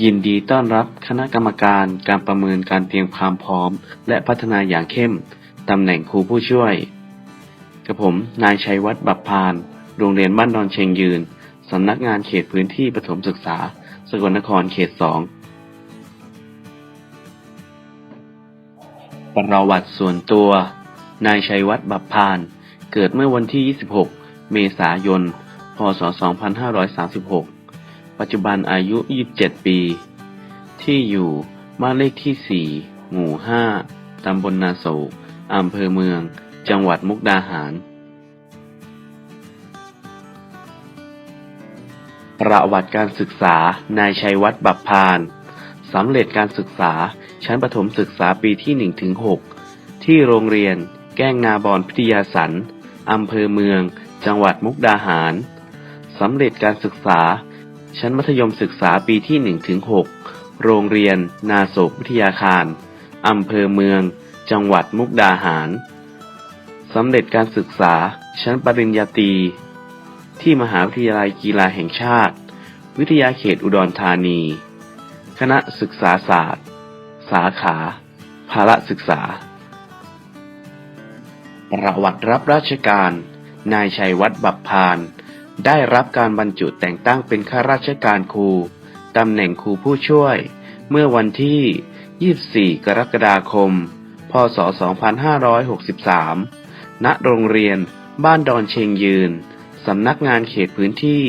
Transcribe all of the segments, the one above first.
ยินดีต้อนรับคณะกรรมการการประเมินการเตรียมความพร้อม และพัฒนาอย่างเข้ม ตำแหน่งครูผู้ช่วย กับผม นายชัยวัฒน์บัพพาน โรงเรียนบ้านดอนเชียงยืน สำนักงานเขตพื้นที่ประถมศึกษา สกลนครเขตสองประวัติส่วนตัว นายชัยวัฒน์บัพพาน เกิดเมื่อวันที่ 26 เมษายน พศ 2536 ปัจจุบันอายุ 27 ปี ที่อยู่บ้านเลขที่ 4 หมู่ 5 ตำบลนาโศกอำเภอเมือง จังหวัดมุกดาหาร ประวัติการศึกษา นายชัยวัฒน์บัพพาน สำเร็จการศึกษาชั้นประถมศึกษาปีที่1ถึง6ที่โรงเรียนแก้งนาบอนพิทยาสัน อำเภอเมือง จังหวัดมุกดาหาร สำเร็จการศึกษา ชั้นมัธยมศึกษาปีที่1ถึง6โรงเรียน นาโศกวิทยาคาร อำเภอเมือง จังหวัดมุกดาหาร สำเร็จการศึกษา ชั้นปริญญาตรี ที่มหาวิทยาลัยกีฬาแห่งชาติ วิทยาเขตอุดรธานี คณะศึกษาศาสตร์ สาขา ภาระศึกษา ประวัติรับราชการ นายชัยวัฒน์บัพพาน ได้รับการบรรจุแต่งตั้งเป็นข้าราชการครูตำแหน่งครูผู้ช่วย เมื่อวันที่ 24 กรกฎาคม พศ 2563 ณ โรงเรียนบ้านดอนเชงยืน สำนักงานเขตพื้นที่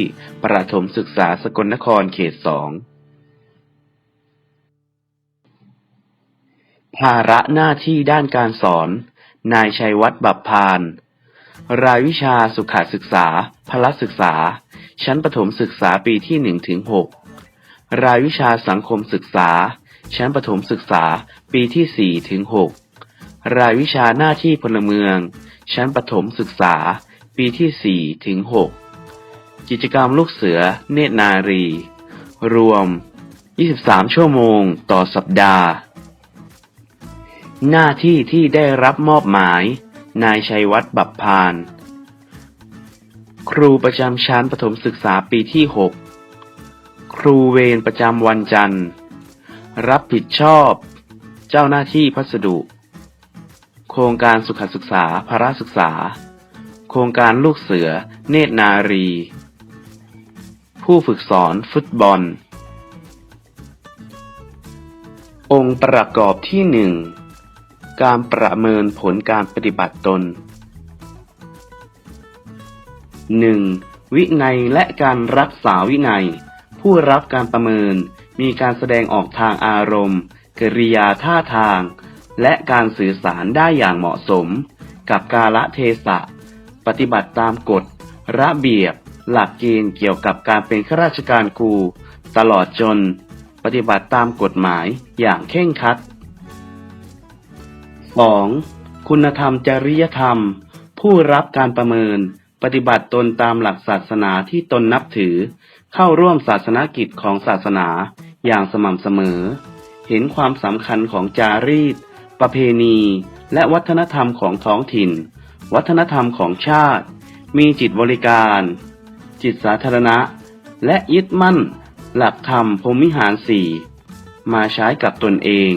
ประถมศึกษาสกลนครเขต 2 ภาระหน้าที่ด้านการสอน นายชัยวัฒน์บัพพาน รายวิชาสุขศึกษา พละศึกษา ชั้นประถมศึกษาปีที่1ถึง6รายวิชาสังคมศึกษา ชั้นประถมศึกษาปีที่4ถึง6รายวิชาหน้าที่พลเมือง ชั้นประถมศึกษา ปีที่4ถึง6กิจกรรมลูกเสือ เนตรนารี รวม 23 ชั่วโมงต่อสัปดาห์ หน้าที่ที่ได้รับมอบหมาย นายชัยวัฒน์บัพพาน ครูประจำชั้นประถมศึกษาปีที่ 6 ครูเวรประจำวันจันทร์ รับผิดชอบ เจ้าหน้าที่พัสดุ โครงการสุขศึกษาภาระศึกษา โครงการลูกเสือ เนตรนารี ผู้ฝึกสอนฟุตบอล องค์ประกอบที่หนึ่ง การประเมินผลการปฏิบัติตน 1. วินัยและการรักษาวินัย ผู้รับการประเมินมีการแสดงออกทางอารมณ์กริยาท่าทาง และการสื่อสารได้อย่างเหมาะสม กับกาลเทศะ ปฏิบัติตามกฎ ระเบียบ หลักเกณฑ์เกี่ยวกับการเป็นข้าราชการครูตลอดจน ปฏิบัติตามกฎหมายอย่างเคร่งครัด 2. คุณธรรมจริยธรรม ผู้รับการประเมิน ปฏิบัติตนตามหลักศาสนาที่ตนนับถือ เข้าร่วมศาสนกิจของศาสนาอย่างสม่ำเสมอ เห็นความสำคัญของจารีต ประเพณี และวัฒนธรรมของท้องถิ่น วัฒนธรรมของชาติ มีจิตบริการ จิตสาธารณะ และยึดมั่น หลักธรรมพรมิหารสี่มาใช้กับตนเอง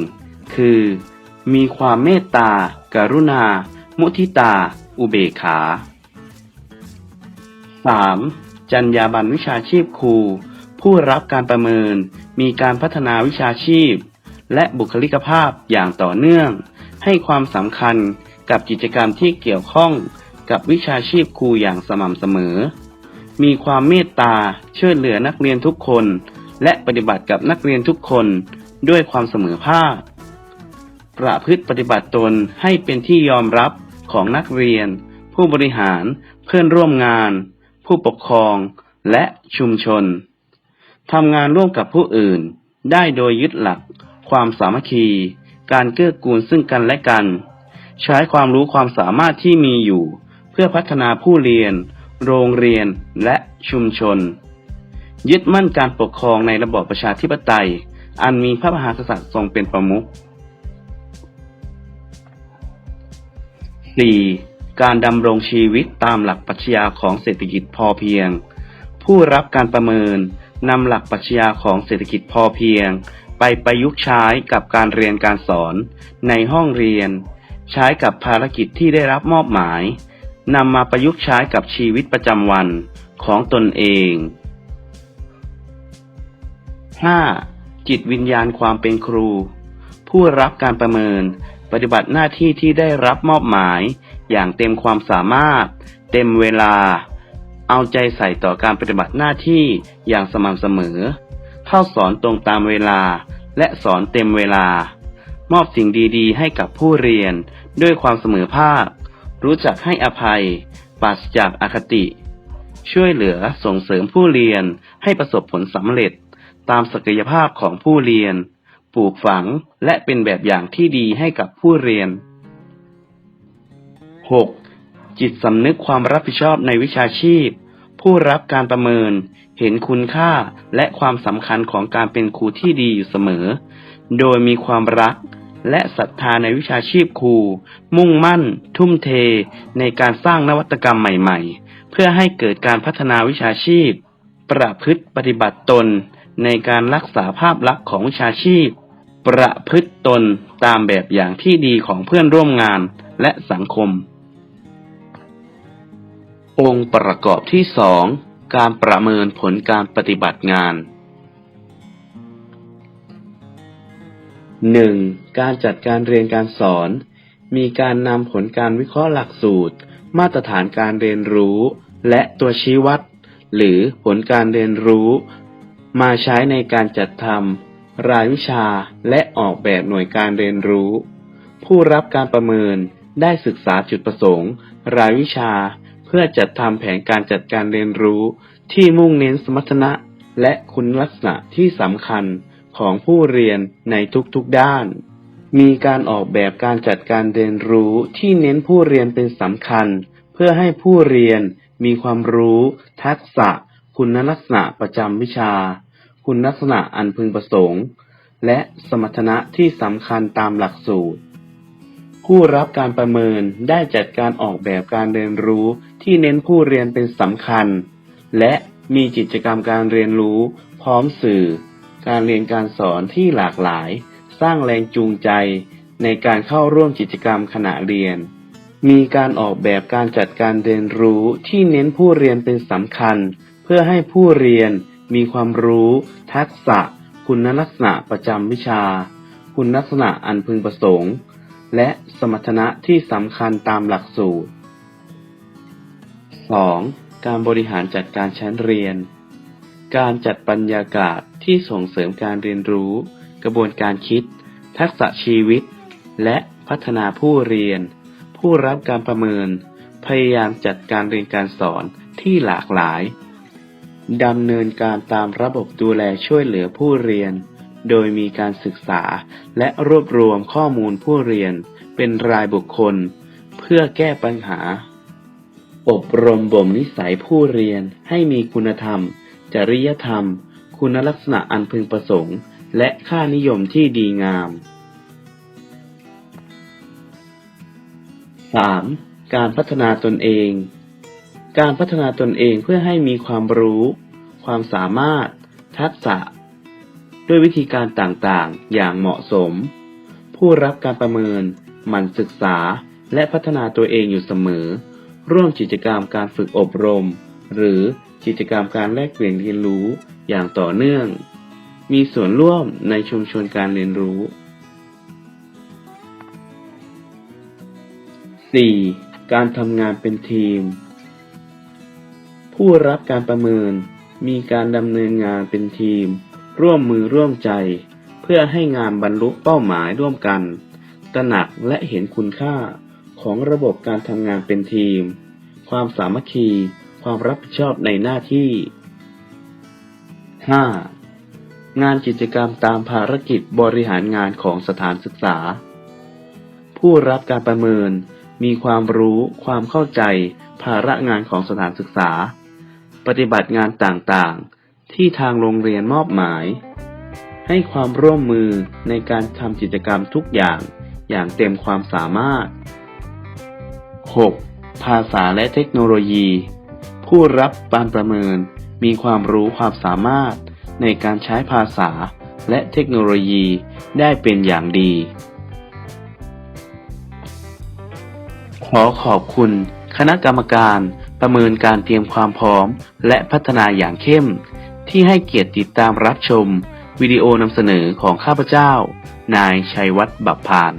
คือ มีความเมตตาการุณา มุทิตา อุเบกขา 3. จรรยาบรรณวิชาชีพครู ผู้รับการประเมิน มีการพัฒนาวิชาชีพ และบุคลิกภาพอย่างต่อเนื่อง ให้ความสำคัญกับกิจกรรมที่เกี่ยวข้องกับวิชาชีพครูอย่างสม่ำเสมอ มีความเมตตาช่วยเหลือนักเรียนทุกคน และปฏิบัติกับนักเรียนทุกคนด้วยความเสมอภาค ประพฤติปฏิบัติตนให้เป็นที่ยอมรับของนักเรียน ผู้บริหาร เพื่อนร่วมงาน ผู้ปกครอง และชุมชนทำงานร่วมกับผู้อื่น ได้โดยยึดหลัก ความสามัคคี การเกื้อกูลซึ่งกันและกัน ใช้ความรู้ความสามารถที่มีอยู่ เพื่อพัฒนาผู้เรียน โรงเรียนและชุมชน ยึดมั่นการปกครองในระบอบประชาธิปไตย อันมีพระมหากษัตริย์ทรงเป็นประมุข 4. การดำรงชีวิตตามหลักปรัชญาของเศรษฐกิจพอเพียง ผู้รับการประเมินนำหลักปรัชญาของเศรษฐกิจพอเพียง ไปประยุกต์ใช้กับการเรียนการสอน ในห้องเรียน ใช้กับภารกิจที่ได้รับมอบหมายนำมาประยุกต์ใช้กับชีวิตประจำวันของตนเอง 5. จิตวิญญาณความเป็นครู ผู้รับการประเมิน ปฏิบัติหน้าที่ที่ได้รับมอบหมาย อย่างเต็มความสามารถ เต็มเวลา เอาใจใส่ต่อการปฏิบัติหน้าที่อย่างสม่ำเสมอ เข้าสอนตรงตามเวลา และสอนเต็มเวลา มอบสิ่งดีๆ ให้กับผู้เรียน ด้วยความเสมอภาค รู้จักให้อภัย ปราศจากอคติ ช่วยเหลือส่งเสริมผู้เรียนให้ประสบผลสำเร็จ ตามศักยภาพของผู้เรียน ปลูกฝังและเป็นแบบอย่างที่ดีให้กับผู้เรียน 6. จิตสำนึกความรับผิดชอบในวิชาชีพ ผู้รับการประเมิน เห็นคุณค่าและความสำคัญของการเป็นครูที่ดีอยู่เสมอ โดยมีความรักและศรัทธาในวิชาชีพครู มุ่งมั่น ทุ่มเท ในการสร้างนวัตกรรมใหม่ๆ เพื่อให้เกิดการพัฒนาวิชาชีพ ประพฤติปฏิบัติตน ในการรักษาภาพลักษณ์ของวิชาชีพ ประพฤติตนตามแบบอย่างที่ดีของเพื่อนร่วมงานและสังคม องค์ประกอบที่สองการประเมินผลการปฏิบัติงาน 1. การจัดการเรียนการสอน มีการนำผลการวิเคราะห์หลักสูตร มาตรฐานการเรียนรู้ และตัวชี้วัด หรือผลการเรียนรู้ มาใช้ในการจัดทำ รายวิชา และออกแบบหน่วยการเรียนรู้ ผู้รับการประเมินได้ศึกษาจุดประสงค์ รายวิชา เพื่อจัดทำแผนการจัดการเรียนรู้ ที่มุ่งเน้นสมรรถนะ และคุณลักษณะที่สำคัญของผู้เรียนในทุกๆด้าน มีการออกแบบการจัดการเรียนรู้ที่เน้นผู้เรียนเป็นสำคัญ เพื่อให้ผู้เรียนมีความรู้ ทักษะ คุณลักษณะประจำวิชา คุณลักษณะอันพึงประสงค์ และสมรรถนะที่สำคัญตามหลักสูตร ผู้รับการประเมินได้จัดการออกแบบการเรียนรู้ที่เน้นผู้เรียนเป็นสำคัญ และมีกิจกรรมการเรียนรู้ พร้อมสื่อ การเรียนการสอนที่หลากหลาย สร้างแรงจูงใจ ในการเข้าร่วมกิจกรรมขณะเรียน มีการออกแบบการจัดการเรียนรู้ที่เน้นผู้เรียนเป็นสำคัญ เพื่อให้ผู้เรียน มีความรู้ ทักษะ คุณลักษณะประจำวิชา คุณลักษณะอันพึงประสงค์ และสมรรถนะที่สำคัญตามหลักสูตร 2. การบริหารจัดการชั้นเรียน การจัดบรรยากาศที่ส่งเสริมการเรียนรู้ กระบวนการคิด ทักษะชีวิต และพัฒนาผู้เรียน ผู้รับการประเมิน พยายามจัดการเรียนการสอนที่หลากหลาย ดำเนินการตามระบบดูแลช่วยเหลือผู้เรียน โดยมีการศึกษาและรวบรวมข้อมูลผู้เรียน เป็นรายบุคคล เพื่อแก้ปัญหา อบรมบ่มนิสัยผู้เรียนให้มีคุณธรรม จริยธรรม คุณลักษณะอันพึงประสงค์ และค่านิยมที่ดีงาม 3. การพัฒนาตนเอง การพัฒนาตนเองเพื่อให้มีความรู้ ความสามารถ ทักษะ ด้วยวิธีการต่างๆ อย่างเหมาะสม ผู้รับการประเมินหมั่นศึกษาและพัฒนาตัวเองอยู่เสมอ ร่วมกิจกรรมการฝึกอบรม หรือกิจกรรมการแลกเปลี่ยนเรียนรู้อย่างต่อเนื่อง มีส่วนร่วมในชุมชนการเรียนรู้ 4. การทำงานเป็นทีม ผู้รับการประเมิน มีการดำเนินงานเป็นทีม ร่วมมือร่วมใจ เพื่อให้งานบรรลุเป้าหมายร่วมกัน ตระหนักและเห็นคุณค่าของระบบการทำงานเป็นทีม ความสามัคคี ความรับผิดชอบในหน้าที่ 5. งานกิจกรรมตามภารกิจบริหารงานของสถานศึกษา ผู้รับการประเมินมีความรู้ ความเข้าใจ ภาระงานของสถานศึกษา ปฏิบัติงานต่างๆ ที่ทางโรงเรียนมอบหมาย ให้ความร่วมมือในการทำกิจกรรมทุกอย่างอย่างเต็มความสามารถ 6. ภาษาและเทคโนโลยี ผู้รับการประเมินมีความรู้ความสามารถในการใช้ภาษาและเทคโนโลยีได้เป็นอย่างดี ขอขอบคุณคณะกรรมการ ประเมินการเตรียมความพร้อม และพัฒนาอย่างเข้ม ที่ให้เกียรติติดตามรับชม วิดีโอนำเสนอของข้าพเจ้า นายชัยวัฒน์บับพาน